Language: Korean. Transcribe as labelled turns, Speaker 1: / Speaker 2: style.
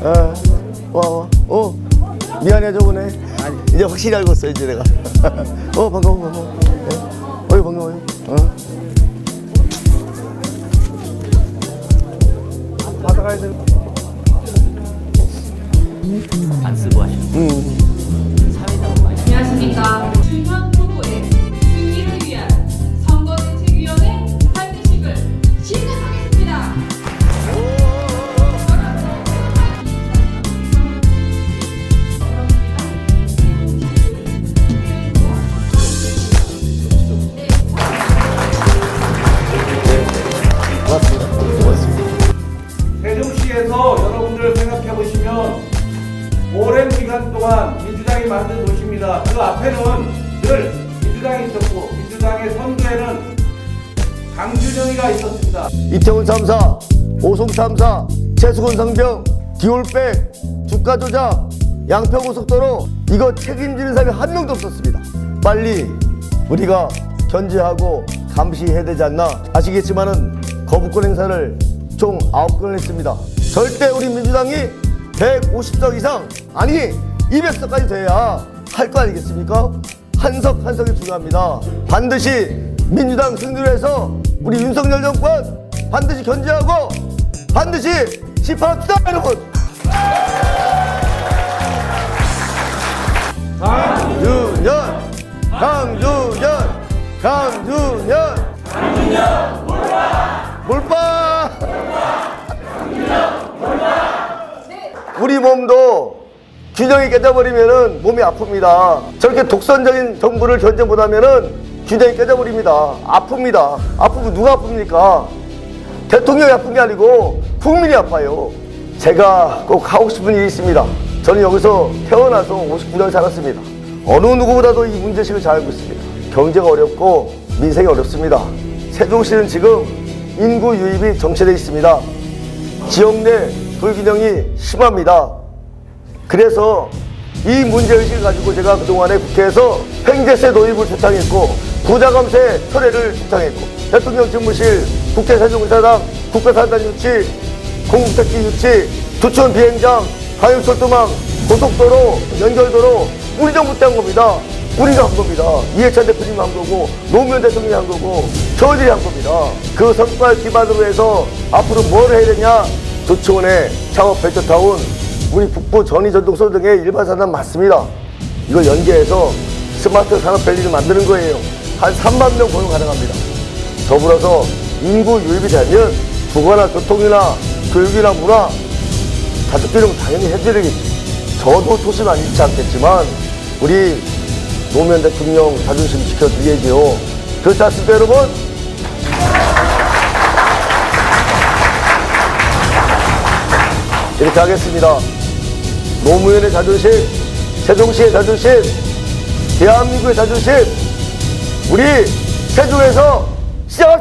Speaker 1: 어, 와, 와. 어, 미안해, 저번에. 이제 확실히 알고 있어, 이제 내가. 어, 반가워, 반가워. 예. 어이, 반가워요. 어. 받아가야 돼.
Speaker 2: 안 쓰고 하시는
Speaker 1: 음.
Speaker 3: 기간 동안 민주당이 만든 도시입니다. 그 앞에는 늘 민주당이 있었고 민주당의 선두에는 강준영이가 있었습니다.
Speaker 1: 이태원 참사, 오송 참사, 최수건 상병, 디올백, 주가 조작, 양평고속도로 이거 책임지는 사람이 한 명도 없었습니다. 빨리 우리가 견제하고 감시해야 되지 않나 아시겠지만은 거부권 행사를 총 9건을 했습니다. 절대 우리 민주당이 150석 이상 아니 200석까지 돼야 할 거 아니겠습니까? 한석 한 석이 중요합니다. 반드시 민주당 승리를 해서 우리 윤석열 정권 반드시 견제하고 반드시 집합합시다 여러분. 강준현 강준현 강준현 강준현 몰빵 우리 몸도 균형이 깨져버리면은 몸이 아픕니다. 저렇게 독선적인 정부를 견제 못하면은 균형이 깨져버립니다. 아픕니다. 아프면 누가 아픕니까? 대통령이 아픈 게 아니고 국민이 아파요. 제가 꼭 하고 싶은 일이 있습니다. 저는 여기서 태어나서 59년 살았습니다. 어느 누구보다도 이 문제식을 잘 알고 있습니다. 경제가 어렵고 민생이 어렵습니다. 세종시는 지금 인구 유입이 정체되어 있습니다. 지역 내 불균형이 심합니다. 그래서 이 문제의식을 가지고 제가 그동안에 국회에서 횡재세 도입을 주창했고 부자감세 철회를 주창했고 대통령 집무실 국회세종의사당 국가산단 유치 공국택지 유치 두촌 비행장 광역철도망 고속도로 연결도로 우리 정부 때 한 겁니다. 우리가 한 겁니다. 이해찬 대표님이 한 거고 노무현 대통령이 한 거고 저희들이 한 겁니다. 그 성과를 기반으로 해서 앞으로 뭘 해야 되냐? 조치원의 창업 벨트타운 우리 북부 전이 전동 소 등의 일반 산업 맞습니다. 이걸 연계해서 스마트 산업 밸리를 만드는 거예요. 한 3만 명 고용 가능합니다. 더불어서 인구 유입이 되면 주거나 교통이나 교육이나 문화 가족들은 당연히 해드리겠죠. 저도 초심 안 잃지 않겠지만 우리 노무현 대통령 자존심 지켜드려야죠. 그렇지 않습니까 여러분? 이렇게 하겠습니다. 노무현의 자존심, 세종시의 자존심, 대한민국의 자존심, 우리 세종에서 시작합시다, 여러분!